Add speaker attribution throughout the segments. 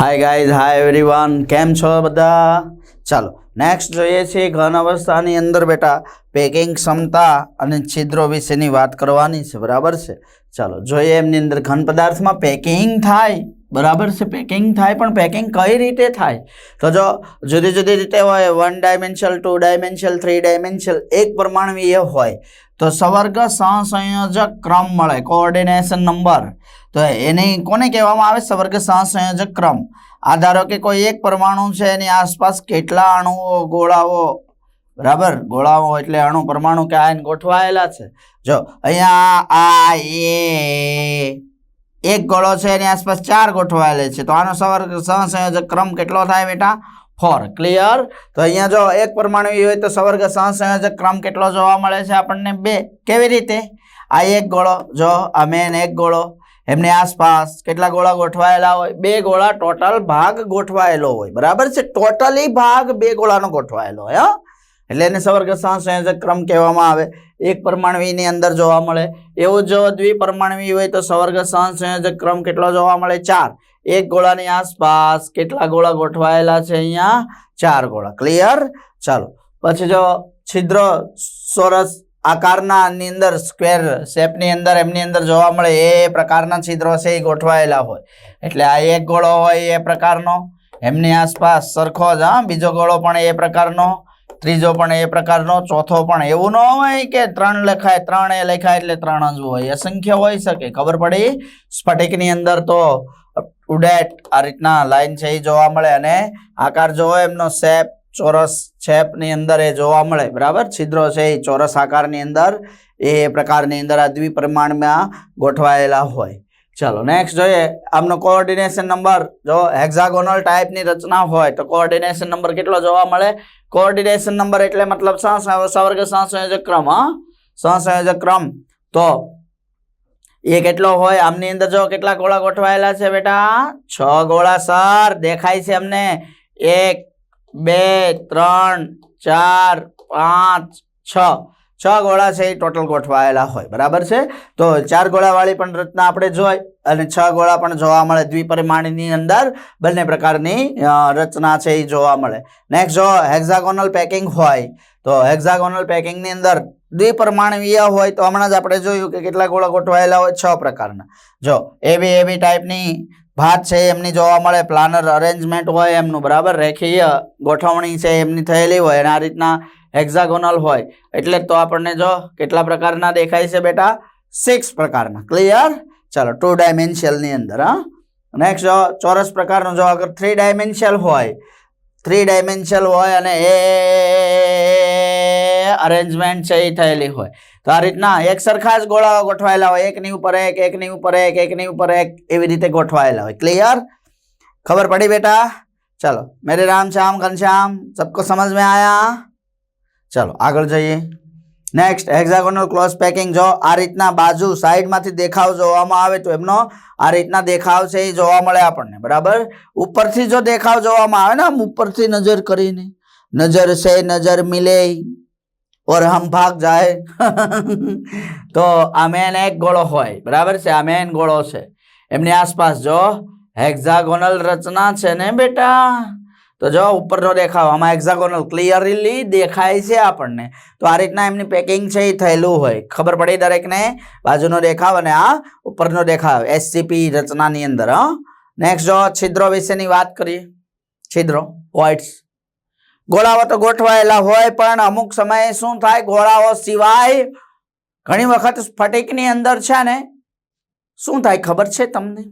Speaker 1: હાય guys hi everyone કેમ છો બધા? ચાલો નેક્સ્ટ જોઈએ છીએ ઘન અવસ્થાની અંદર બેટા પેકિંગ ક્ષમતા અને છિદ્રો વિશેની વાત કરવાની છે, બરાબર છે? ચાલો, જોઈએ એમની અંદર ઘન પદાર્થમાં પેકિંગ થાય, બરાબર છે? પેકિંગ થાય, પણ પેકિંગ કઈ રીતે થાય? તો જો જુદી જુદી રીતે હોય one dimensional two dimensional three dimensional એક પરમાણુય હોય. તો સવર્ગ સહસંયોજક ક્રમ મળે કોઓર્ડિનેશન નંબર તો એની કોને કહેવામાં આવે? સવર્ગ સહસંયોજક ક્રમ. આ ધારો કે કોઈ એક પરમાણુ છે, એની આસપાસ કેટલા અણુઓ ગોળાઓ? બરાબર? ગોળાઓ એટલે અણુ, પરમાણુ કે આયન ગોઠવાયેલા છે. જો, અહીંયા આ એ એક ગોળો છે, એની આસપાસ ચાર ગોઠવાયેલા છે. તો આનો સવર્ગ સહસંયોજક ક્રમ કેટલો થાય બેટા? ફોર. ક્લિયર તો અહીંયા જો એક પરમાણુ હોય તો સવર્ગ સહસંયોજક ક્રમ કેટલો જોવા મળે છે આપણને બે? કેવી રીતે? આ એક ગોળો, જો આ મેન એક ગોળો, એમની આસપાસ કેટલા ગોળા ગોઠવાયેલા હોય? બે ગોળા ટોટલ ભાગ ગોઠવાયેલો હોય. બરાબર છે? ટોટલી ભાગ બે ગોળાનો ગોઠવાયેલો હોય એટલે એને સવર્ગ સહસંયોજક ક્રમ કહેવામાં આવે. એક પરમાણવીની અંદર જોવા મળે. એવું જો દ્વિપરમાણવી હોય તો સવર્ગ સહસંયોજક ક્રમ કેટલો જોવા મળે? ચાર. એક ગોળાની આસપાસ કેટલા ગોળા ગોઠવાયેલા છે અહીંયા? ચાર ગોળા. ક્લિયર ચાલો. પછી જો છિદ્ર સોરસ આકારના ની અંદર સ્ક્વેર શેપની અંદર એમની અંદર જોવા મળે એ પ્રકારના છિદ્રો છે એ ગોઠવાયેલા હોય. એટલે આ એક ગોળો હોય એ પ્રકારનો. એમની આસપાસ સરખો જ, હા, બીજો ગોળો પણ એ પ્રકારનો. ત્રીજો પણ એ પ્રકારનો, ચોથો પણ એવું ન હોય કે ત્રણ લખાય, ત્રણ એ લખાય એટલે ત્રણ જ હોય. અસંખ્ય હોઈ શકે. ખબર પડી? સ્ફટિકની અંદર તો ઉડેટ આ રીતના લાઈન છે એ જોવા મળે અને આકાર જોવો એમનો શેપ ચોરસ શેપની અંદર એ જોવા મળે. બરાબર? છિદ્રો છે એ ચોરસ આકારની અંદર એ પ્રકારની અંદર આ દ્વિપરિમાણમાં ગોઠવાયેલા હોય. ચાલો નેક્સ્ટ જોઈએ. આમનો કોઓર્ડિનેશન નંબર જો હેક્ઝાગોનલ ટાઈપની રચના હોય, તો કોઓર્ડિનેશન નંબર કેટલો જોવા મળે? કોઓર્ડિનેશન નંબર એટલે મતલબ સવર્ગ સહસંયોજક ક્રમ, હા? સહસંયોજક ક્રમ. તો એ કેટલો હોય? આમની અંદર જો કેટલા ગોળા ગોઠવાયેલા છે બેટા? છ ગોળા સર. દેખાય છે અમને. એક, બે, ત્રણ, ચાર, પાંચ, છ. છ ગોળા છે એ ટોટલ ગોઠવાયેલા હોય, બરાબર છે? તો ચાર ગોળાવાળી પણ રચના આપણે જોઈ અને છ ગોળા પણ જોવા મળે દ્વિપરિમાણની અંદર, બંને પ્રકારની રચના છે એ જોવા મળે. નેક્સ્ટ જો હેક્ઝાગોનલ પેકિંગ હોય, તો હેક્ઝાગોનલ પેકિંગની અંદર દ્વિપરમાણવીય હોય, તો હમણાં જ આપણે જોયું કે કેટલા ગોળા ગોઠવાયેલા હોય, છ પ્રકારના. જો એવી એવી ટાઈપની ભાત છે, એમની જોવા મળે પ્લાનર અરેન્જમેન્ટ હોય એમનું, બરાબર? રેખીય ગોઠવણી છે, એમની થયેલી હોય અને આ રીતના एक्सागोनल हो तो अपने जो के प्रकार देखाय बेटा सिक्स प्रकार क्लियर चलो टू डायमेंशियल अंदर हाँ नेक्स्ट जो चौरस प्रकार जो अगर थ्री डायमेंशियल हो थ्री डायमेंशियल होने अरेन्जमेंट से थेली हो तो आ रीतना एक सरखाज गोड़ा गोटवायला हो एक ऊपर एक एक ऊपर एक एक ऊपर एक एवं रीते गोटवायला हो क्लियर खबर पड़ी बेटा चलो मेरे राम श्याम घनश्याम सबको समझ में आया ચલો, આગળ જઈએ. નેક્સ્ટ હેક્ઝાગોનલ ક્લોઝ પેકિંગ જો આ રીતના બાજુ સાઈડમાંથી દેખાવ જોવામાં આવે તો એમનો આ રીતના દેખાવ છે, એ જોવા મળે આપણને, બરાબર? ઉપરથી જો દેખાવ જોવામાં આવે ને, આમ ઉપરથી નજર કરીને. નજર સે નજર મિલે. ઓર હમ ભાગ જાય. તો આ મેન એક ગોળો હોય, બરાબર છે? આ મેન ગોળો છે. એમની આસપાસ જો હેક્ઝાગોનલ રચના છે ને, બેટા? તો જો ઉપરનો દેખાવ, આમાં એક્ઝાગોનલ ક્લિયરલી દેખાય છે આપણને. તો આ રીતના એમની પેકિંગ છે, એ થયેલું હોય. ખબર પડી દરેકને? બાજુનો દેખાવ અને આ ઉપરનો દેખાવ એસસીપી રચનાની અંદર, હા. નેક્સ્ટ જો, છિદ્રો વિશેની વાત કરીએ. છિદ્રો વોઇટ્સ ગોળાઓ તો ગોઠવાયેલા હોય, પણ અમુક સમયે શું થાય? ગોળાઓ સિવાય ઘણી વખત સ્ફટિકની અંદર છે ને, શું થાય ખબર છે તમને?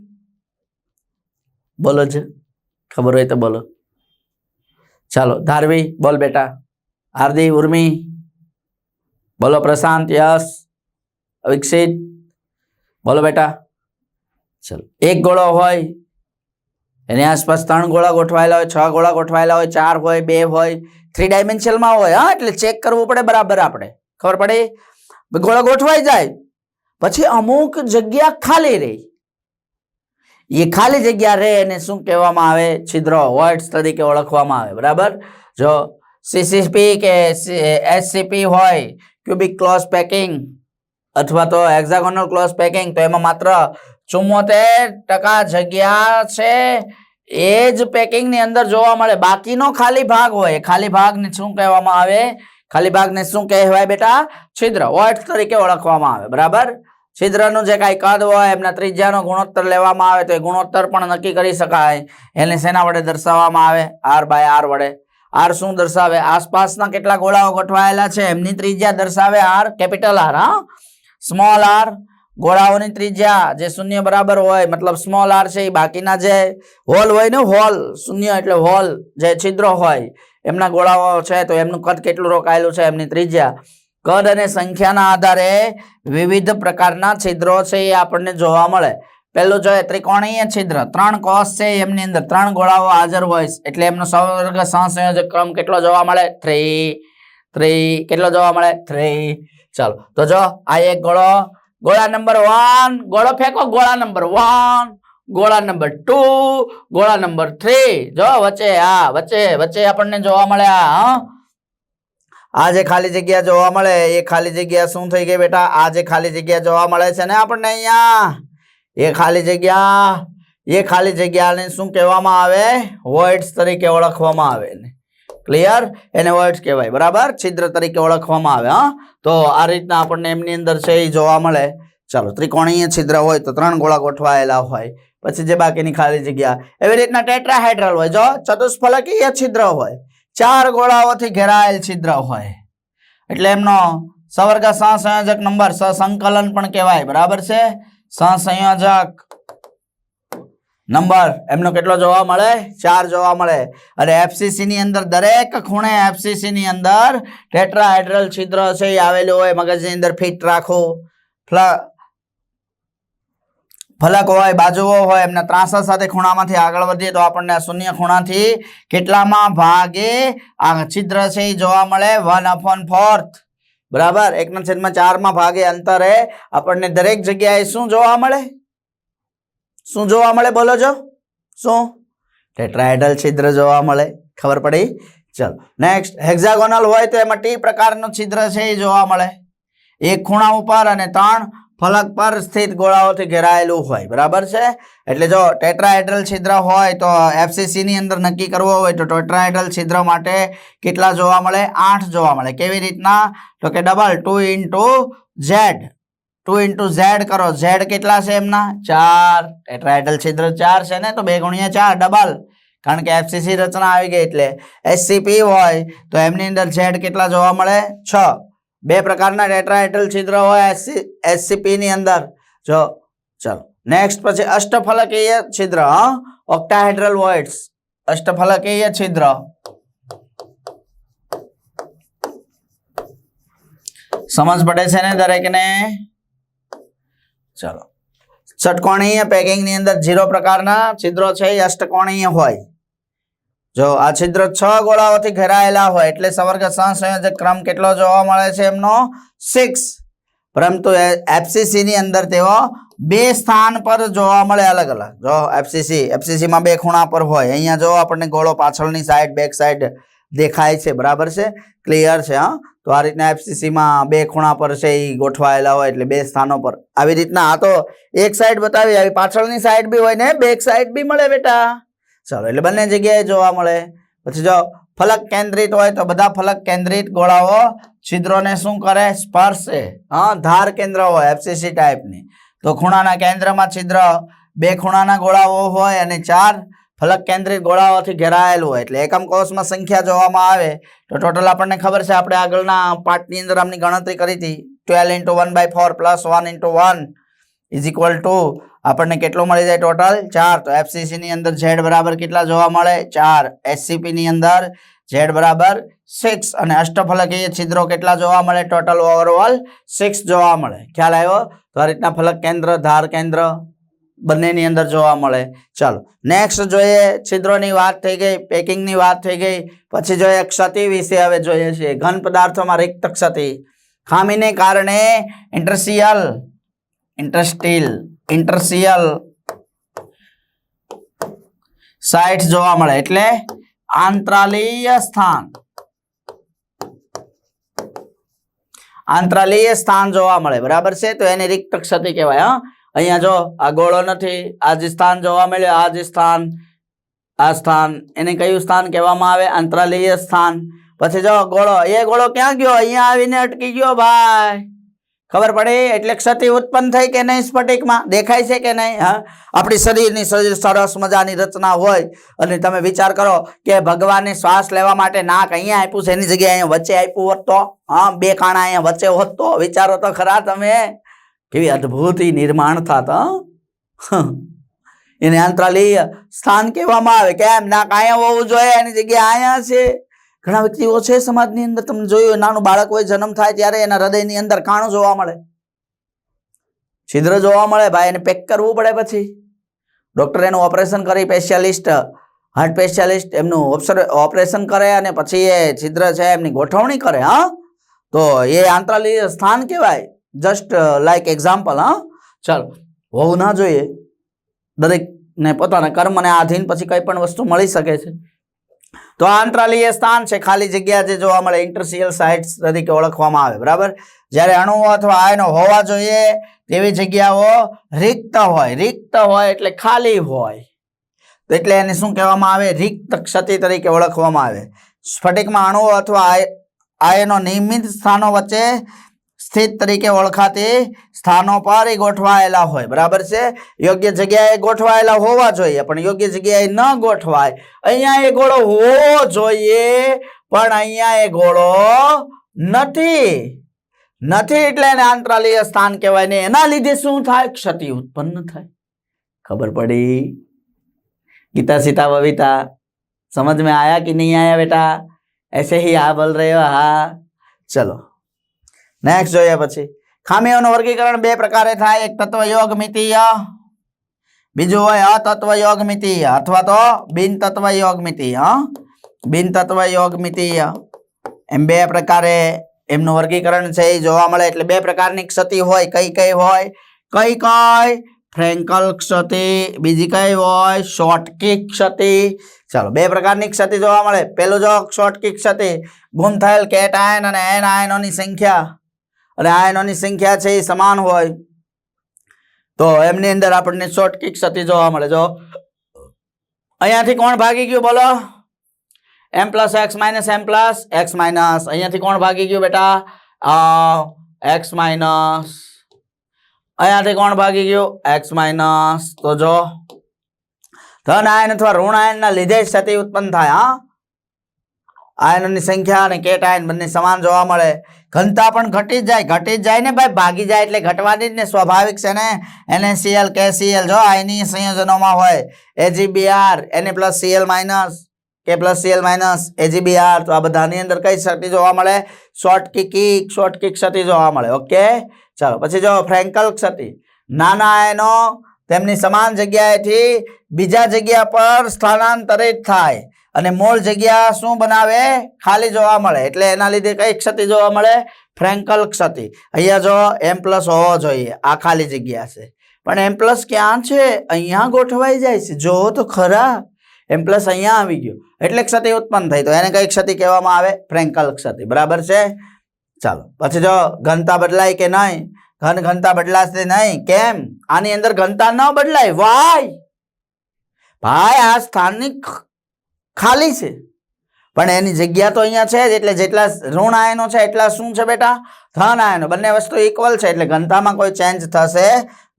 Speaker 1: બોલો છે ખબર હોય તો બોલો. ચાલો, ધારવી, બોલ બેટા. હાર્દિક, ઉર્મી. બોલો પ્રશાંત, યશ, વિકસિત. બોલો બેટા. ચલો, એક ગોળો હોય, એની આસપાસ ત્રણ ગોળા ગોઠવાયેલા હોય, છ ગોળા ગોઠવાયેલા હોય, ચાર હોય, બે હોય થ્રી ડાયમેન્શનમાં હોય. હા, એટલે ચેક કરવું પડે બરાબર આપણે. ખબર પડે? ગોળા ગોઠવાઈ જાય. પછી અમુક જગ્યા ખાલી રહી. એ ખાલી જગ્યા રહે એને શું કહેવામાં આવે? છિદ્રો વર્ડ્સ તરીકે ઓળખવામાં આવે, બરાબર? જો સીસીપી કે એસસીપી હોય ક્યુબિક ક્લોઝ પેકિંગ અથવા તો હેક્ઝાગોનલ ક્લોઝ પેકિંગ તો એમાં માત્ર ચુમ્મોતેર ટકા જગ્યા છે. એ જ પેકિંગની અંદર જોવા મળે. બાકીનો ખાલી ભાગ હોય. ખાલી ભાગને શું કહેવામાં આવે? ખાલી ભાગને શું કહેવાય બેટા? છિદ્ર વોઇડ તરીકે ઓળખવામાં આવે, બરાબર? છિદ્રનું જે કાંઈ કદ હોય, એમના ત્રિજ્યાનો ગુણોત્તર લેવામાં આવે તો એ ગુણોત્તર પણ નક્કી કરી શકાય. એને શેના વડે દર્શાવવામાં આવે? આર બાય આર વડે. આર શું દર્શાવે? આસપાસના કેટલા ગોળાઓ ગોઠવાયેલા છે? એમની ત્રિજ્યા દર્શાવે આર, કેપિટલ આર, હા? Small R. ગોળાઓની ત્રિજ્યા જે શૂન્ય બરાબર હોય, મતલબ સ્મોલ આર છે એ બાકીના જે હોલ હોય ને, હોલ, શૂન્ય એટલે હોલ, જે છિદ્રો હોય, એમના ગોળાઓ છે તો એમનું કદ કેટલું રોકાયેલું છે? એમની ત્રિજ્યા. કદ અને સંખ્યાના આધારે વિવિધ પ્રકારના છિદ્રો છે એ આપણને જોવા મળે. પહેલું જોઈએ ત્રિકોણીય છિદ્ર, ત્રણ કોષ છે એમની અંદર, ત્રણ ગોળાઓ હાજર હોય એટલે એમનો સૌવર્ગ સહસંયોજક ક્રમ કેટલો જોવા મળે? થ્રી થ્રી કેટલો જોવા મળે? થ્રી ચાલો, તો જો આ એક ગોળો, ગોળા નંબર વન, ગોળો ફેંકો, ગોળા નંબર વન, ગોળા નંબર ટુ, ગોળા નંબર થ્રી. જો વચ્ચે આ, વચ્ચે વચ્ચે આપણને જોવા મળે આ, હા. આ જે ખાલી જગ્યા જોવા મળે, એ ખાલી જગ્યા શું થઈ ગઈ બેટા? આ જે ખાલી જગ્યા જોવા મળે છે ને આપણને અહીંયા? એ ખાલી જગ્યા, એ ખાલી જગ્યાને શું કહેવામાં આવે? વર્ડ્સ તરીકે ઓળખવામાં આવે ને. ક્લિયર એને વર્ડ્સ કહેવાય, બરાબર? છિદ્ર તરીકે ઓળખવામાં આવે, હા? તો આ રીતના આપણને એમની અંદર છે એ જોવા મળે. ચાલો, ત્રિકોણીય છિદ્ર હોય તો ત્રણ ગોળા ગોઠવાયેલા હોય. પછી જે બાકીની ખાલી જગ્યા, એવી રીતના ટેટ્રાહેડ્રલ હોય. જો ચતુષ્ફલકીય છિદ્ર હોય ચાર ગોળાઓથી ઘેરાયેલ છિદ્ર હોય. એટલે એમનો સવર્ગ સહસંયોજક નંબર સહસંકલન પણ કહેવાય, બરાબર છે? સહસંયોજક નંબર, એમનો કેટલો જોવા મળે? ચાર જોવા મળે. અને એફસીસી ની અંદર દરેક ખૂણે એફસીસી ની અંદર ટેટ્રાહાઇડ્રલ છિદ્ર છે, એ આવેલું હોય, મગજની અંદર ફિટ રાખો. ફ્લ- ફલક હોય, બાજુઓ હોય, એમના ત્રાસા સાથે ખૂણામાંથી આગળ વધીએ તો આપણને શૂન્ય ખૂણાથી કેટલામાં ભાગે આ છિદ્ર છે એ જોવા મળે. One upon fourth. બરાબર? એકના છેદમાં ચારમાં ભાગે અંતરે આપણને દરેક જગ્યાએ શું જોવા મળે? શું જોવા મળે? બોલો જો. શું? ટેટ્રાહેડ્રલ છિદ્ર જોવા મળે. ખબર પડી? ચલો. નેક્સ્ટ. હેક્ઝાગોનલ હોય તો એમાં ટી પ્રકારનું છિદ્ર છે એ જોવા મળે. એક ખૂણા ઉપર અને ત્રણ ફલક પર સ્થિત ગોળાઓથી ઘેરાયેલું હોય, બરાબર છે? એટલે જો ટેટ્રાહેડ્રલ છિદ્ર હોય તો એફસીસીની અંદર નક્કી કરવો હોય તો ટેટ્રાહેડ્રલ છિદ્ર માટે કેટલા જોવા મળે? આઠ જોવા મળે. કેવી રીતના? તો કે double two into Z two into Z કરો. ઝેડ કેટલા છે એમના? ચાર. ટેટ્રાહેડ્રલ છિદ્ર ચાર છે ને, તો બે ગુણ્યા ચાર ડબલ કારણ કે એફસીસી રચના આવી ગઈ એટલે એસસીપી હોય તો એમની અંદર ઝેડ કેટલા જોવા મળે? છ. બે પ્રકારના ટેટ્રાહેડ્રલ છિદ્ર હોય એસસીપી ની અંદર. જો, ચલો. નેક્સ્ટ પછી અષ્ટફલકીય છિદ્ર, હા. ઓક્ટાહેડ્રલ વોઇડ્સ અષ્ટફલકીય છિદ્ર. સમજ પડે છે ને દરેકને? ચલો. ષટકોણીય પેકિંગની અંદર ઝીરો પ્રકારના છિદ્રો છે, એ અષ્ટકોણીય હોય. જો આ છિદ્ર છ ગોળાઓથી ઘેરાયેલા હોય એટલે સવર્ગ સહસંયોજક ક્રમ કેટલો જોવા મળે છે એમનો? સિક્સ પરંતુ એફસીસી ની અંદર તેઓ બે સ્થાન પર જોવા મળે અલગ અલગ. જો એફસીસી એફસીસી માં બે ખૂણા પર હોય. અહીંયા જો આપણને ગોળો પાછળની સાઈડ બેક સાઈડ દેખાય છે. બરાબર છે? ક્લિયર છે, હા? તો આ રીતના એફસીસી માં બે ખૂણા પર છે એ ગોઠવાયેલા હોય એટલે બે સ્થાનો પર. આવી રીતના આ તો એક સાઈડ બતાવી, આવી પાછળની સાઈડ બી હોય ને બેક સાઈડ બી મળે બેટા. ચાલો, એટલે બંને જગ્યાએ જોવા મળે. પછી જો ફલક કેન્દ્રિત હોય તો બધા ફલક કેન્દ્રિત ગોળાઓ છિદ્રોને શું કરે? સ્પર્શે. હા, ધાર કેન્દ્ર હોય એફસીસી ટાઈપની તો ખૂણાના કેન્દ્રમાં છિદ્ર, બે ખૂણાના ગોળાઓ હોય અને ચાર ફલક કેન્દ્રિત ગોળાઓથી ઘેરાયેલું હોય. એટલે એકમ કોષમાં સંખ્યા જોવામાં આવે. તો ટોટલ આપણને ખબર છે, આપણે આગળના પાર્ટની અંદર આમની ગણતરી કરી હતી. Twelve into one by four plus one into one is equal to આપણને કેટલું મળી જાય ટોટલ ચાર. તો એફસીસી ની અંદર ઝેડ બરાબર કેટલા જોવા મળે? ચાર. એસસીપી ની અંદર ઝેડ બરાબર સિક્સ અને અષ્ટફલકીય છિદ્રો કેટલા જોવા મળે? ટોટલ ઓવરઓલ સિક્સ જોવા મળે. ખ્યાલ આવ્યો? તો આ રીતના ફલક કેન્દ્ર, ધાર કેન્દ્ર બંનેની અંદર જોવા મળે. ચાલો નેક્સ્ટ જોઈએ છિદ્રોની વાત થઈ ગઈ, પેકિંગની વાત થઈ ગઈ. પછી જોઈએ ક્ષતિ વિશે હવે જોઈએ છીએ. ઘન પદાર્થોમાં રિક્ત ક્ષતિ. ખામીને કારણે ઇન્ટરસિયલ ઇન્ટરસ્ટીલ ઇન્ટરસિયલ સાઇટ્સ જોવા મળે એટલે આંતરાલીય સ્થાન. આંતરાલીય સ્થાન જોવા મળે. બરાબર છે? તો એને રિક્ત ક્ષતિ કહેવાય, હા. અહીંયા જો આ ગોળો નથી, આ જે સ્થાન જોવા મળ્યું, આ જે સ્થાન, આ સ્થાન. એને કયું સ્થાન કહેવામાં આવે? અંતરાલીય સ્થાન. પછી જો ગોળો, એ ગોળો ક્યાં ગયો? અહીંયા આવીને અટકી ગયો, ભાઈ. ખબર પડી એટલે ક્ષતિ ઉત્પન્ન થઈ કે નહીં સ્ફટિકમાં? દેખાય છે કે નહીં? હા? આપણી શરીરની શરીર સરસ મજાની રચના હોય અને તમે વિચાર કરો કે ભગવાનને શ્વાસ લેવા માટે નાક અહીંયા આપ્યું છે, એની જગ્યાએ અહીંયા વચ્ચે આપ્યું હોત તો? હા, બે કાણા અહીંયા વચ્ચે હોત તો? વિચારો તો ખરા તમે. કેવી અદ્ભુત નિર્માણ થાત? એને અંતરાલીય સ્થાન કહેવામાં આવે. કેમ? નાક અહીંયા હોવું જોઈએ, એની જગ્યાએ અહીંયા છે. ઘણા વ્યક્તિઓ છે સમાજની અંદર તમે જોયું નાનું બાળક હોય, જન્મ થાય ત્યારે એના હૃદયની અંદર કાણું જોવા મળે. છિદ્ર જોવા મળે, ભાઈ એને પેક કરવું પડે પછી. ડૉક્ટર એનું ઓપરેશન કરી, સ્પેશિયાલિસ્ટ, હાર્ટ સ્પેશિયાલિસ્ટ, એમનું ઓપરેશન કરે અને પછી એ છિદ્ર છે એમની ગોઠવણી કરે, હા? તો એ આંતરાલીય સ્થાન કહેવાય. જસ્ટ લાઈક એક્ઝામ્પલ હા? ચાલો, હોવું ના જોઈએ. દરેકને પોતાના કર્મને આધીન પછી કંઈ પણ વસ્તુ મળી શકે છે. તો આ અંતરાલીય સ્થાન છે, ખાલી જગ્યા જે જોવા મળે ઇન્ટરસિયલ સાઇટ્સ તરીકે ઓળખવામાં આવે, બરાબર? જ્યારે અણુઓ અથવા આયનો હોવા જોઈએ, તેવી જગ્યાઓ રિક્ત હોય રિક્ત હોય એટલે ખાલી હોય. તો એટલે એને શું કહેવામાં આવે? રિક્ત ક્ષતિ તરીકે ઓળખવામાં આવે. સ્ફટિકમાં અણુઓ અથવા આય- આયનો નિયમિત સ્થાનો વચ્ચે સ્થિત તરીકે ઓળખાતી સ્થાનો પર એ ગોઠવાયેલા હોય બરાબર છે યોગ્ય જગ્યાએ ગોઠવાયેલા હોવા જોઈએ પણ યોગ્ય જગ્યાએ ન ગોઠવાય અહીંયા એ ગોળો હોવો જોઈએ પણ અહીંયા એ ગોળો નથી નથી એટલે એને આંતરાલીય સ્થાન કહેવાય ને એના લીધે શું થાય ક્ષતિ ઉત્પન્ન થાય ખબર પડી गीता सीता बबीता समझ में आया कि नहीं आया बेटा ऐसे ही आ बोल रहे हो હા ચલો નેક્સ્ટ જોઈએ પછી. ખામીઓનું વર્ગીકરણ બે પ્રકારે થાય. એક તત્વ યોગ મિતીય, બીજું હોય અતત્વ યોગ મિતીય અથવા તો બિન તત્વ યોગ મિતીય? બિન તત્વ યોગ મિતીય. એમ બે પ્રકારે એમનું વર્ગીકરણ છે, એ જોવા મળે. એટલે બે પ્રકારની ક્ષતિ હોય. કઈ કઈ હોય? કઈ કઈ? ફ્રેન્કલ ક્ષતિ, બીજી કઈ હોય? શોર્ટકી ક્ષતિ. ચાલો, બે પ્રકારની ક્ષતિ જોવા મળે. પેલું જો શોર્ટકી ક્ષતિ, ગુમ થયેલ કેટ આયન અને એન આયનોની સંખ્યા. અને આયનોની સંખ્યા છે એ સમાન હોય. તો એમની અંદર આપણને શોર્ટકી ક્ષતિ જોવા મળે. જો, અહીંયાથી કોણ ભાગી ગયું બોલો? M plus X minus M plus X minus અહીંયાથી કોણ ભાગી ગયું બેટા? એક્સ માઇનસ અહીંયાથી કોણ ભાગી ગયું? એક્સ માઇનસ તો જો, ધન આયન અથવા ઋણ આયનના લીધે જ ક્ષતિ ઉત્પન્ન થાય, હા? આયનોની સંખ્યા અને કેટ આયન બંને સમાન જોવા મળે. ઘનતા પણ ઘટી જ જાય, ઘટી જ જાય ને ભાઈ, ભાગી જાય એટલે ઘટવાની જ ને સ્વાભાવિક છે ને? NaCl, KCl, જો એની સંયોજનોમાં હોય એજીબીઆર એની પ્લસ સીએલ માઇનસ કે plus C L minus A G B R તો આ બધાની અંદર કઈ ક્ષતિ જોવા મળે? શોર્ટ કિક શોર્ટ કિક ક્ષતિ જોવા મળે ઓકે ચાલો, પછી જો ફ્રેન્કલ ક્ષતિ નાના એનો તેમની સમાન જગ્યાએથી બીજા જગ્યા પર સ્થાનાંતરિત થાય. અને મૂળ જગ્યા શું બનાવે? ખાલી જોવા મળે. એટલે એના લીધે કઈ ક્ષતિ જોવા મળે. ફ્રેન્કલ ક્ષતિ. અહીંયા જો એમ પ્લસ હોવો જોઈએ. આ ખાલી જગ્યા છે. પણ એમ પ્લસ ક્યાં છે? અહીંયા ગોઠવાઈ જાય છે. જો તો ખરા. એમ પ્લસ અહીંયા આવી ગયો. એટલે ક્ષતિ ઉત્પન્ન થઈ. તો એને કઈ ક્ષતિ કહેવામાં આવે. ફ્રેન્કલ ક્ષતિ. બરાબર છે? ચાલો. પછી જો ઘનતા બદલાય કે નહીં? ઘન ઘનતા બદલાશે નહીં. કેમ? આની અંદર ઘનતા ન બદલાય. વાય ભાઈ, આ સ્થાનની ખ- ખાલી છે. પણ એની જગ્યા તો અહીંયા છે જ, એટલે જેટલા ઋણ આયનો છે, એટલા શું છે બેટા? ધન આયનો. બંને વસ્તુ ઇક્વલ છે, એટલે ઘનતામાં કોઈ ચેન્જ થશે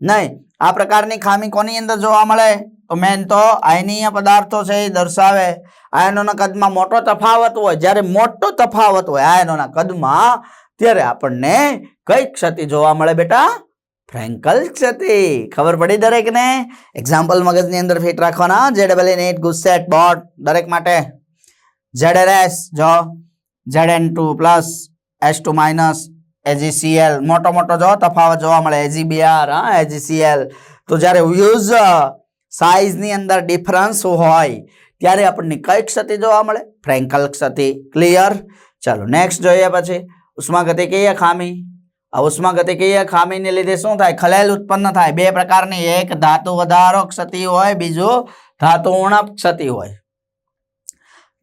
Speaker 1: નહીં. આ પ્રકારની ખામી કોની અંદર જોવા મળે? તો મેન તો આયનીય પદાર્થો છે, એ દર્શાવે. આયનોના કદમાં મોટો તફાવત હોય. જ્યારે મોટો તફાવત હોય આયનોના કદમાં, ત્યારે આપણને કઈ ક્ષતિ જોવા મળે બેટા. ફ્રેન્કલ ક્ષતિ ખબર પડી દરેકને એક્ઝામ્પલ મગજની અંદર ફિટ રાખવાના જે ડબલ એન એટ ગુસ્સેટ બોટ દરેક માટે ઝેડ એર એસ જો Z N two plus S two minus AgCl મોટો મોટો જો તફાવત જોવા મળે એજીબીઆર હા એજીસીએલ તો જ્યારે યુઝ સાઇઝની અંદર ડિફરન્સ હોય ત્યારે આપણને કઈ ક્ષતિ જોવા મળે ફ્રેન્કલ ક્ષતિ ક્લિયર ચાલો નેક્સ્ટ જોઈએ પછી ઉષ્માગતિકીય ખામી આ ઉષ્માગતિકીય ખામીને લીધે શું થાય? ખલેલ ઉત્પન્ન થાય. બે પ્રકારની. એક ધાતુ વધારો ક્ષતિ હોય, બીજું ધાતુ ઉણપ ક્ષતિ હોય.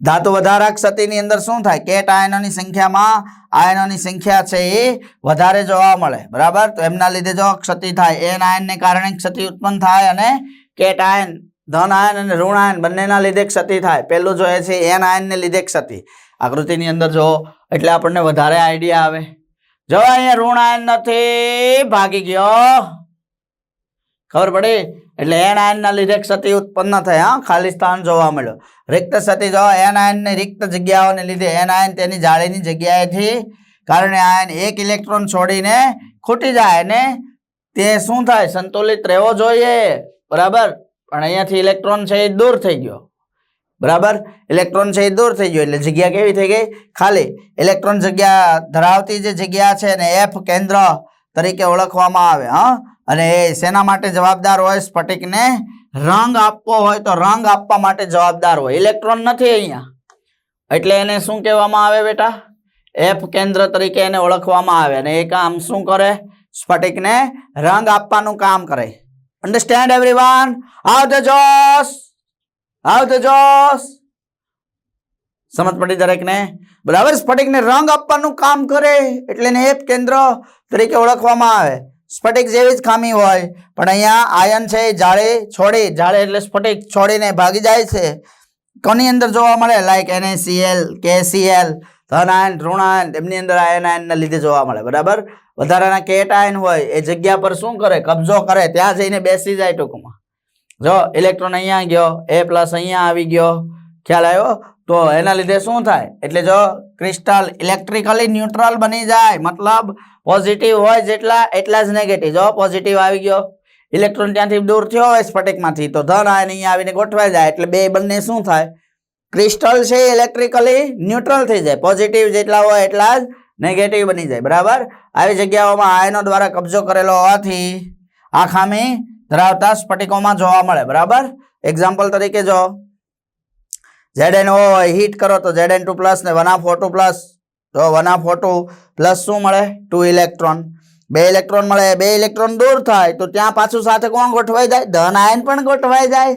Speaker 1: ધાતુ વધારા ક્ષતિની અંદર શું થાય? કેટ આયનોની સંખ્યામાં આયનોની સંખ્યા છે એ વધારે જોવા મળે. બરાબર? તો એમના લીધે જો ક્ષતિ થાય, એન આયનને કારણે ક્ષતિ ઉત્પન્ન થાય અને કેટ આયન, ધન આયન અને ઋણ આયન બંનેના લીધે ક્ષતિ થાય. પહેલું જોઈએ છે, એન આયનને લીધે ક્ષતિ. આકૃતિની અંદર જો એટલે આપણને વધારે આઈડિયા આવે. જો અહીંયા ઋણ નથી, ભાગી ગયો. ખબર પડી? એટલે એન આયનના લીધે ક્ષતિ ઉત્પન્ન થઈ, હા, ખાલી સ્થાન જોવા મળ્યો. રિક્ત ક્ષતિ જો એન આયનની રિક્ત જગ્યાઓને લીધે એન આયન તેની જાળીની જગ્યાએથી, કારણે આયન એક ઇલેક્ટ્રોન છોડીને ખૂટી જાય ને તે શું થાય? સંતુલિત રહેવો જોઈએ. બરાબર? પણ અહીંયાથી ઇલેક્ટ્રોન છે એ દૂર થઈ ગયો. બરાબર? ઇલેક્ટ્રોન છે એ દૂર થઈ ગયો એટલે જગ્યા કેવી થઈ ગઈ? ખાલી. ઇલેક્ટ્રોન જગ્યા ધરાવતી જે જગ્યા છે ને એફ કેન્દ્ર તરીકે ઓળખવામાં આવે, હા? અને એ શેના માટે જવાબદાર હોય? સ્ફટિકને રંગ આપવો હોય તો રંગ આપવા માટે જવાબદાર હોય. ઇલેક્ટ્રોન નથી અહીંયા. એટલે એને શું કહેવામાં આવે બેટા? એફ કેન્દ્ર તરીકે એને ઓળખવામાં આવે અને એ કામ શું કરે? સ્ફટિકને રંગ આપવાનું કામ કરે. અન્ડરસ્ટેન્ડ એવરીવન આવ ધ જોશ! ધ જોશ. સમજ પડી દરેકને બરાબર, સ્ફટિકને રંગ આપવાનું કામ કરે એટલે એને કેન્દ્ર તરીકે ઓળખવામાં આવે. સ્ફટિક જેવી જ ખામી હોય, પણ અહીંયા આયન છે જાળે છોડે, જાળે એટલે સ્ફટિક છોડીને ભાગી જાય છે. કોની અંદર જોવા મળે? લાઈક એનએસીએલ કેસીએલ ધન આયન, ઋણ એમની અંદર આયન આયનના લીધે જોવા મળે, બરાબર? વધારાના કેટ આયન હોય, એ જગ્યા પર શું કરે? કબજો કરે, ત્યાં જઈને બેસી જાય ટૂંકમાં. જો ઇલેક્ટ્રોન અહીંયા ગયો એ પ્લસ અહીંયા આવી ગયો. ખ્યાલ આવ્યો? તો એના લીધે શું થાય? એટલે જો ક્રિસ્ટલ ઇલેક્ટ્રિકલી ન્યુટ્રલ બની જાય, મતલબ પોઝિટિવ હોય જેટલા, એટલા જ નેગેટિવ જો પોઝિટિવ આવી ગયો ઇલેક્ટ્રોન ત્યાંથી દૂર થયો હોય સ્ફટિકમાંથી, તો ધન આયન અહીંયા આવીને ગોઠવાઈ જાય. એટલે બે બંને શું થાય? ક્રિસ્ટલ છે ઇલેક્ટ્રિકલી ન્યુટ્રલ થઈ જાય. પોઝિટિવ જેટલા હોય એટલા જ નેગેટિવ બની જાય. બરાબર? આવી જગ્યાઓમાં આયનો દ્વારા કબજો કરેલો હોવાથી આ ખામી ધરાવતા સ્ફટિકોમાં જોવા મળે, બરાબર? એક્ઝામ્પલ તરીકે જો ઝેડ હોય હીટ કરો તો ઝેડ ટુ પ્લસ ને વન આફ ટુ પ્લસ તો વન આફ ટુ પ્લસ શું મળે? ટુ ઇલેક્ટ્રોન બે ઇલેક્ટ્રોન મળે, બે ઇલેક્ટ્રોન દૂર થાય, તો ત્યાં પાછું સાથે કોણ ગોઠવાઈ જાય? ધન આયન પણ ગોઠવાઈ જાય.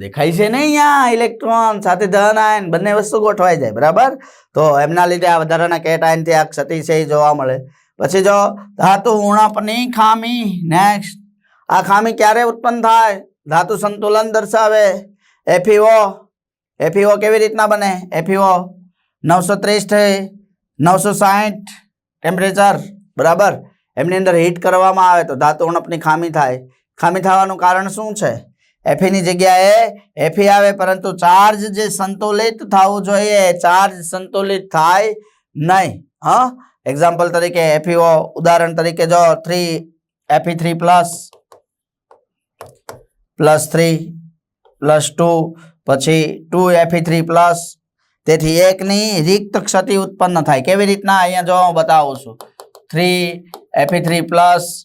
Speaker 1: દેખાય છે ને અહીંયા ઇલેક્ટ્રોન સાથે ધન આયન, બંને વસ્તુ ગોઠવાઈ જાય, બરાબર? તો એમના લીધે આ વધારાના કેટ આયનથી આ ક્ષતિ છે એ જોવા મળે. પછી જો ધાતુ ઉણપની ખામી નેક્સ્ટ આ ખામી ક્યારે ઉત્પન્ન થાય? ધાતુ સંતુલન દર્શાવે. એફીઓ એફીઓ કેવી રીતના બને? એફીઓ નવસો ત્રીસથી નવસો સાહીઠ ટેમ્પરેચર બરાબર? એમની અંદર હીટ કરવામાં આવે તો ધાતુ ઉણપની ખામી થાય. ખામી થવાનું કારણ શું છે? એફીની જગ્યાએ એફી આવે પરંતુ ચાર્જ જે સંતુલિત થવું જોઈએ ચાર્જ સંતુલિત થાય નહીં. હા? એક્ઝામ્પલ તરીકે એફીઓ ઉદાહરણ તરીકે જો three Fe three plus plus three, plus two, પછી ટુ એફી થ્રી પ્લસ. તેથી એકની રિક્ત ક્ષતિ ઉત્પન્ન થાય. કેવી રીતના? અહીંયા જો હું બતાવું છું. Three Fe three plus,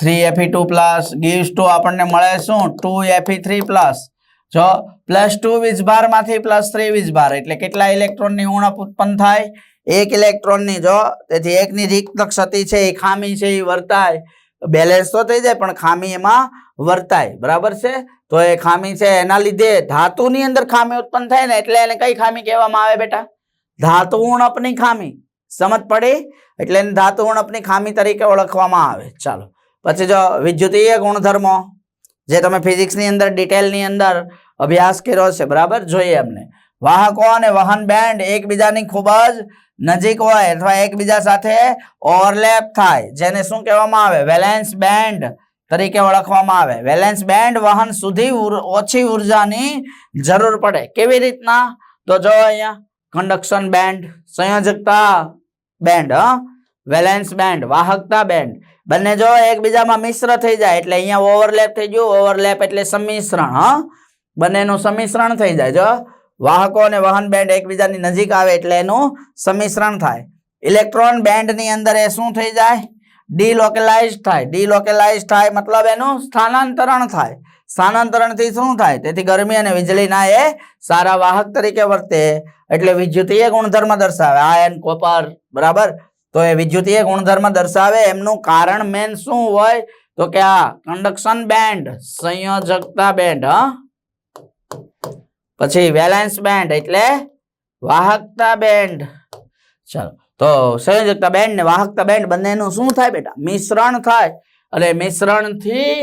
Speaker 1: three Fe two plus. Gives two આપણને મળે શું? Two Fe three plus. જો પ્લસ ટુ વીજભારમાંથી પ્લસ થ્રી વીજભાર, એટલે કેટલા ઇલેક્ટ્રોનની ઉણપ ઉત્પન્ન થાય? એક ઇલેક્ટ્રોનની, જો. તેથી એકની રિક્ત ક્ષતિ છે, એ ખામી છે, એ વર્તાય. બેલેન્સ તો થઈ જાય, પણ ખામી એમાં વર્તાય. બરાબર છે? તો એ ખામી છે એના લીધે ધાતુની અંદર ખામી ઉત્પન્ન થાય ને એટલે એને કઈ ખામી કહેવામાં આવે બેટા? ધાતુ ઉણપની ખામી. સમજ પડી? એટલે એને ધાતુ ઉણપની ખામી તરીકે ઓળખવામાં આવે. ચાલો. પછી જો વિદ્યુતીય ગુણધર્મો, જે તમે ફિઝિક્સની અંદર ડિટેલની અંદર અભ્યાસ કર્યો છે, બરાબર? જોઈએ એમને વાહકો અને વહન બેન્ડ એકબીજાની ખૂબ જ નજીક હોય અથવા એકબીજા સાથે ઓવરલેપ થાય, જેને શું કહેવામાં આવે? વેલેન્સ બેન્ડ તરીકે ઓળખવામાં આવે. વેલેન્સ બેન્ડ વહન સુધી ઓછી ઉર્જાની જરૂર પડે. કેવી રીતના? તો જો અહીંયા કંડક્શન બેન્ડ, સંયોજકતા બેન્ડ વેલેન્સ બેન્ડ, વાહકતા બેન્ડ. બંને જો એકબીજામાં મિશ્ર થઈ જાય, એટલે અહીંયા ઓવરલેપ થઈ ગયું. ઓવરલેપ એટલે સમિશ્રણ, હ? બંનેનું સમિશ્રણ થઈ જાય. જો વાહકો અને વહન બેન્ડ એકબીજાની નજીક આવે એટલે એનું સમિશ્રણ થાય. ઇલેક્ટ્રોન બેન્ડની અંદર એ શું થઈ જાય? ડીલોકેલાઇઝ થાય. ડીલોકેલાઇઝ થાય મતલબ એનું સ્થાનાંતરણ થાય. સ્થાનાંતરણથી શું થાય? તેથી ગરમી અને વીજળીના એ સારા વાહક તરીકે વર્તે. એટલે વિદ્યુતીય ગુણધર્મ દર્શાવે. આયન કોપર, બરાબર? તો એ વિદ્યુતીય ગુણધર્મ દર્શાવે. એમનું કારણ મેન શું હોય? તો કે આ કંડક્શન બેન્ડ સંયોજકતા બેન્ડ હા? પછી વેલેન્સ બેન્ડ એટલે વાહકતા બેન્ડ. ચાલો, તો સંયોજકતા બેન્ડ ને વાહકતા બેન્ડ બંનેનું શું થાય બેટા? મિશ્રણ થાય. અને મિશ્રણથી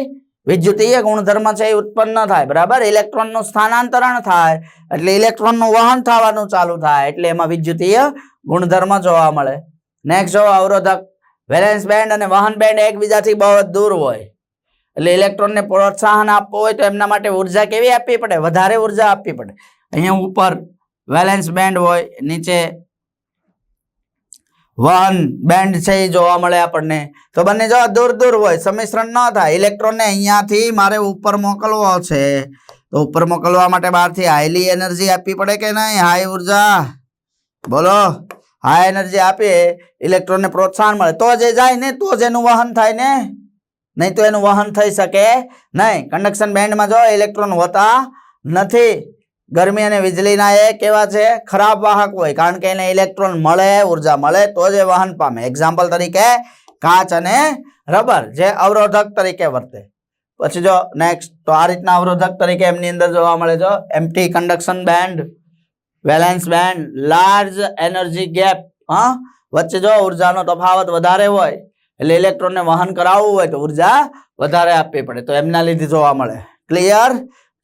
Speaker 1: વિદ્યુતીય ગુણધર્મ છે એ ઉત્પન્ન થાય, બરાબર? ઇલેક્ટ્રોનનું સ્થાનાંતરણ થાય, એટલે ઇલેક્ટ્રોનનું વહન થવાનું ચાલુ થાય, એટલે એમાં વિદ્યુતીય ગુણધર્મ જોવા મળે. નેક્સ્ટ જો અવરોધક વેલેન્સ બેન્ડ અને વહન બેન્ડ એકબીજાથી બહુ દૂર હોય. એટલે ઇલેક્ટ્રોનને પ્રોત્સાહન આપવું હોય તો એમના માટે ઊર્જા કેવી આપવી પડે? વધારે ઊર્જા આપવી પડે. અહીંયા ઉપર વેલેન્સ બેન્ડ હોય, નીચે વહન બેન્ડ છે એ જોવા મળે આપણને. તો બંને જો દૂર દૂર હોય, સમિશ્રણ ન થાય ઇલેક્ટ્રોનને અહીંયાથી મારે ઉપર મોકલવો છે. તો ઉપર મોકલવા માટે બહારથી હાઈલી એનર્જી આપવી પડે કે નહીં? હાઈ ઊર્જા. બોલો. હાઈ એનર્જી આપીએ ઇલેક્ટ્રોનને પ્રોત્સાહન મળે. તો જે જાય ને, તો જ એનું વહન થાય ને. નહીં તો એનું વહન થઈ શકે નહીં. કન્ડક્શન બેન્ડમાં જો ઇલેક્ટ્રોન હોતા નથી. ગરમી અને વીજળીના એ કેવા છે? ખરાબ વાહક હોય. કારણ કે એને ઇલેક્ટ્રોન મળે, ઊર્જા મળે, તો જ એ વહન પામે. એક્ઝામ્પલ તરીકે કાચ અને રબર, જે અવરોધક તરીકે વર્તે. પછી જો નેક્સ્ટ તો આ રીતના અવરોધક તરીકે એમની અંદર જોવા મળે જો empty conduction band valence band large energy gap હા? વચ્ચે જો ઉર્જાનો તફાવત વધારે હોય એટલે ઇલેક્ટ્રોનને વહન કરાવવું હોય તો ઊર્જા વધારે આપવી પડે. તો એમના લીધે જોવા મળે. ક્લિયર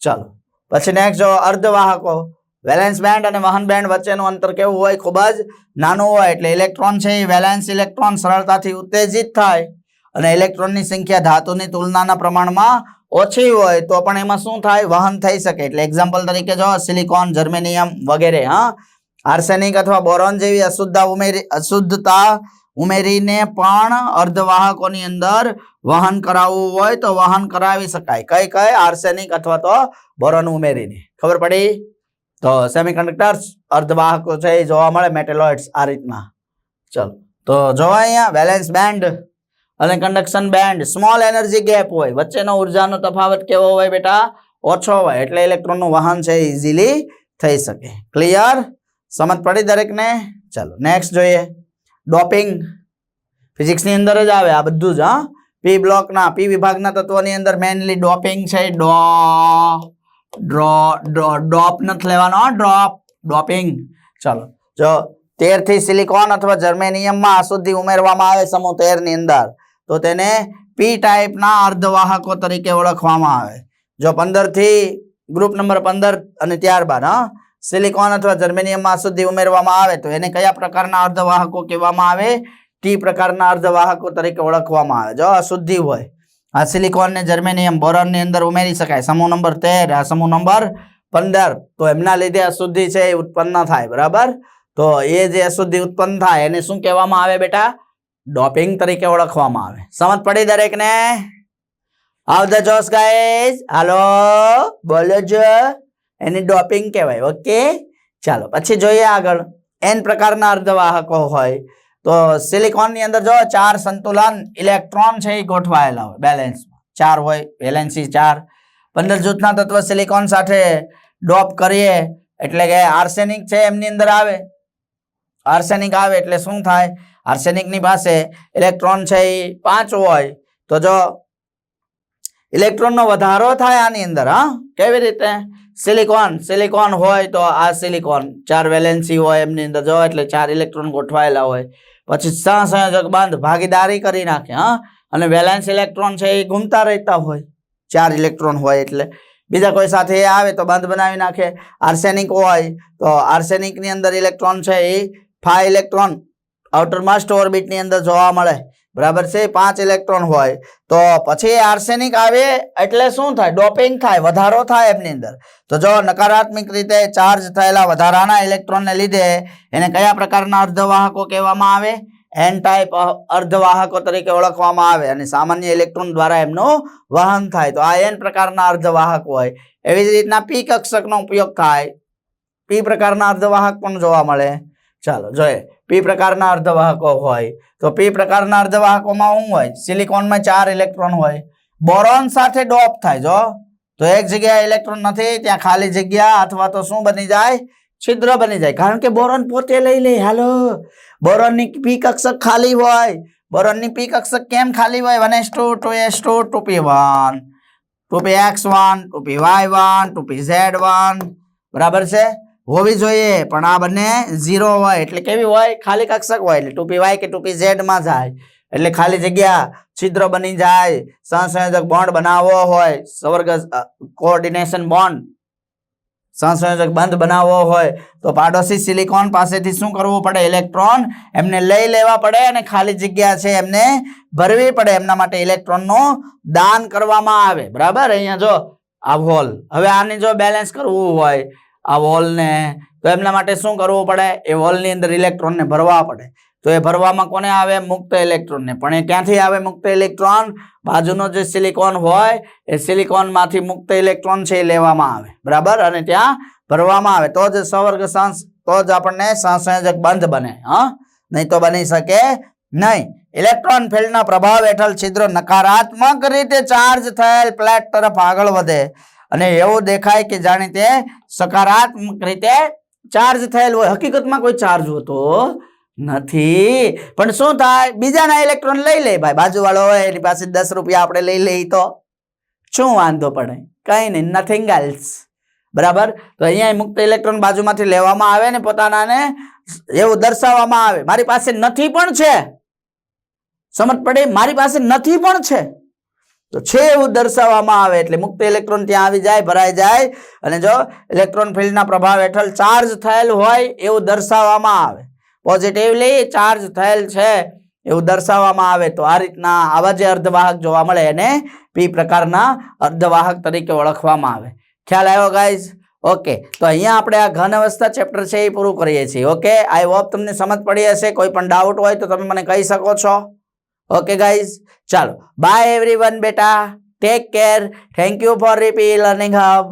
Speaker 1: ચાલો. પછી નેક્સ્ટ જો અર્ધવાહકો. વેલેન્સ બેન્ડ અને વહન બેન્ડ વચ્ચેનું અંતર કેવું હોય? ખૂબ જ નાનું હોય. એટલે ઇલેક્ટ્રોન છે એ વેલેન્સ ઇલેક્ટ્રોન સરળતાથી ઉત્તેજિત થાય. અને ઇલેક્ટ્રોનની સંખ્યા ધાતુની તુલનાના પ્રમાણમાં ઓછી હોય તો પણ એમાં શું થાય? વહન થઈ શકે. એટલે એક્ઝામ્પલ તરીકે જો સિલિકોન જર્મેનિયમ વગેરે, હા? આર્સેનિક અથવા બોરોન જેવી અશુદ્ધતા ઉમેરી, અશુદ્ધતા ઉમેરીને પણ અર્ધવાહકોની અંદર વહન કરાવવું હોય તો વહન કરાવી શકાય. કઈ કઈ? આર્સેનિક અથવા તો બોરોન ઉમેરીને. ખબર પડી? તો સેમિકન્ડક્ટર્સ અર્ધવાહકો છે એ જોવા મળે, મેટેલોઇડ્સ આ રીતના. ચલો. તો જોવા અહીંયા બેલેન્સ બેન્ડ અને conduction band. Small energy gap હોય. વચ્ચેનો ઉર્જાનો તફાવત કેવો હોય બેટા? ઓછો હોય. એટલે ઇલેક્ટ્રોનનું વહન છે ઇઝીલી થઈ શકે. ક્લિયર? સમજ પડી દરેકને? ચાલો, નેક્સ્ટ જોઈએ. ડોપિંગ. ફિઝિક્સની અંદર જ આવે આ બધું જ, હા. પી બ્લોકના પી વિભાગના તત્વોની અંદર મેનલી ડોપિંગ છે. ડો, ડ્રો ડ્રો, ડોપ નથી લેવાનો ડ્રોપ, ડોપિંગ. ચાલો. જો તેરથી સિલિકોન અથવા જર્મેનિયમમાં અશુદ્ધિ ઉમેરવામાં આવે સમૂહ તેરની અંદર, તો તેને પી ટાઈપના અર્ધવાહકો તરીકે ઓળખવામાં આવે. જો પંદરથી, ગ્રુપ નંબર પંદર અને ત્યારબાદ, હા. સિલિકોન અથવા જર્મેનિયમમાં અશુદ્ધિ ઉમેરવામાં આવે તો એને કયા પ્રકારના અર્ધવાહકો કહેવામાં આવે? ટી પ્રકારના અર્ધવાહકો તરીકે ઓળખવામાં આવે. જો અશુદ્ધિ હોય, આ સિલિકોન ને જર્મેનિયમ બોરોનની અંદર ઉમેરી શકાય. સમૂહ નંબર તેર, આ સમૂહ નંબર પંદર. તો એમના લીધે અશુદ્ધિ છે, એ ઉત્પન્ન થાય, બરાબર? તો એ જે અશુદ્ધિ ઉત્પન્ન થાય, એને શું કહેવામાં આવે બેટા? ડોપિંગ તરીકે ઓળખવામાં આવે. સમજ પડી દરેકને? આવ જોશ ગાઈઝ હાલો, બોલો જો. એને ડોપિંગ કહેવાય. ઓકે? ચાલો, પછી જોઈએ આગળ. એન પ્રકારના અર્ધવાહકો હોય તો સિલિકોનની અંદર જો ચાર સંતુલન ઇલેક્ટ્રોન છે એ ગોઠવાયેલા હોય બેલેન્સમાં. ચાર હોય, વેલેન્સી ચાર. પંદર જૂથના તત્વ સિલિકોન સાથે ડોપ કરીએ એટલે કે આર્સેનિક છે એમની અંદર આવે. આર્સેનિક આવે એટલે શું થાય? આર્સેનિકની પાસે ઇલેક્ટ્રોન છે એ પાંચ હોય. તો જો ઇલેક્ટ્રોનનો વધારો થાય આની અંદર, હા? કેવી રીતે? સિલિકોન સિલિકોન હોય તો આ સિલિકોન. ચાર વેલેન્સી હોય એમની અંદર, જો એટલે ચાર ઇલેક્ટ્રોન ગોઠવાયેલા હોય. પછી સહસંયોજક બંધ, ભાગીદારી કરી નાખે, હા? અને વેલેન્સ ઇલેક્ટ્રોન છે એ ઘૂમતા રહેતા હોય. ચાર ઇલેક્ટ્રોન હોય એટલે. બીજા કોઈ સાથે એ આવે તો બંધ બનાવી નાખે. આર્સેનિક હોય તો આર્સેનિકની અંદર ઇલેક્ટ્રોન છે એ ફાઇવ ઇલેક્ટ્રોન. આઉટરમાસ્ટ ઓર્બિટની અંદર જોવા મળે. બરાબર છે? પાંચ ઇલેક્ટ્રોન હોય. તો પછી આર્સેનિક આવે એટલે શું થાય? ડોપિંગ થાય, વધારો થાય એમની અંદર. તો જો નકારાત્મક રીતે ચાર્જ થયેલા વધારાના ઇલેક્ટ્રોનને લીધે એને કયા પ્રકારના અર્ધવાહકો કહેવામાં આવે? એન ટાઈપ અર્ધવાહકો તરીકે ઓળખવામાં આવે અને સામાન્ય ઇલેક્ટ્રોન દ્વારા એમનું વહન થાય. તો આ એન પ્રકારના અર્ધવાહક હોય. એવી જ રીતના પી કક્ષકનો ઉપયોગ થાય. પી પ્રકારના અર્ધવાહક પણ જોવા મળે. ચાલો જોઈએ. પી પ્રકારના અર્ધવાહકો હોય, તો પી પ્રકારના અર્ધવાહકોમાં શું હોય? સિલિકોનમાં ચાર ઇલેક્ટ્રોન હોય. બોરોન સાથે ડોપ થાય જો તો એક જગ્યાએ ઇલેક્ટ્રોન નથી, ત્યાં ખાલી જગ્યા અથવા તો શું બની જાય? છિદ્ર બની જાય. કારણ કે બોરોન પોતે લઈ લે. હાલો. બોરોનની પી કક્ષક ખાલી હોય. બોરોનની પી કક્ષક કેમ ખાલી હોય? One S two two S two two P one two P X one two P Y one two P Z one બરાબર છે? હોવી જોઈએ, પણ આ બંને ઝીરો હોય, એટલે કેવી હોય? ખાલી કક્ષક હોય, એટલે ટૂપી વાય કે ટૂપી ઝેડમાં જાય. એટલે ખાલી જગ્યા છિદ્ર બની જાય સહસંયોજક બોન્ડ બનાવવો હોય, સવર્ગ કોઓર્ડિનેશન બોન્ડ સહસંયોજક બંધ બનાવવો હોય, તો પાડોશી સિલિકોન પાસેથી શું કરવું પડે? ઇલેક્ટ્રોન એમને લઈ લેવા પડે અને ખાલી જગ્યા છે એમને ભરવી પડે, એમના માટે ઇલેક્ટ્રોનનું દાન કરવામાં આવે. બરાબર? અહીંયા જો આ હોલ હવે આને જો બેલેન્સ કરવું હોય આ વોલને, તો એમના માટે શું કરવું પડે? એ વોલની અંદર ઇલેક્ટ્રોનને ભરવા પડે. તો એ ભરવામાં કોને આવે? મુક્ત ઇલેક્ટ્રોનને. પણ એ ક્યાંથી આવે મુક્ત ઇલેક્ટ્રોન? બાજુનો જે સિલિકોન હોય, એ સિલિકોનમાંથી મુક્ત ઇલેક્ટ્રોન છે એ લેવામાં આવે. બરાબર? અને ત્યાં ભરવામાં આવે. તો જ સવર્ગ સંસ, તો જ આપણને સંસંયોજક બંધ બને. હા? નહીં તો બની શકે નહીં. ઇલેક્ટ્રોન ફિલ્ડના પ્રભાવ હેઠળ છિદ્ર નકારાત્મક રીતે ચાર્જ થયેલ પ્લેટ તરફ આગળ વધે. અને એવું દેખાય કે જાણે તે સકારાત્મક રીતે ચાર્જ થયેલ હોય. હકીકતમાં કોઈ ચાર્જ હોતો નથી. પણ શું થાય? બીજાના ઇલેક્ટ્રોન લઈ લે ભાઈ. બાજુવાળો હોય, એની પાસે દસ રૂપિયા આપણે લઈ લઈએ તો. શું વાંધો પડે? કઈ નહીં. નથિંગ એલ્સ બરાબર? તો અહીંયા મુક્ત ઇલેક્ટ્રોન બાજુમાંથી લેવામાં આવે ને પોતાનાને એવું દર્શાવવામાં આવે. મારી પાસે નથી પણ છે. સમજ પડે? મારી પાસે નથી પણ છે. તો છે એવું દર્શાવવામાં આવે એટલે મુક્ત ઇલેક્ટ્રોન ત્યાં આવી જાય, ભરાઈ જાય. અને જો ઇલેક્ટ્રોન ફિલ્ડના પ્રભાવ હેઠળ ચાર્જ થયેલ હોય, એવું દર્શાવવામાં આવે. પોઝિટિવલી ચાર્જ થયેલ છે, એવું દર્શાવવામાં આવે. તો આ રીતના આવા જે અર્ધવાહક જોવા મળે એને પી પ્રકારના અર્ધવાહક તરીકે ઓળખવામાં આવે. ખ્યાલ આવ્યો ગાઈઝ ઓકે તો અહીંયા આપણે આ ઘન અવસ્થા ચેપ્ટર છે એ પૂરું કરીએ છીએ. ઓકે આઈ હોપ તમને સમજ પડી હશે. કોઈ પણ ડાઉટ હોય તો તમે મને કહી શકો છો. ઓકે ગાઈઝ ચાલો. બાય એવરીવન બેટા. Take care thank you for રીપી learning hub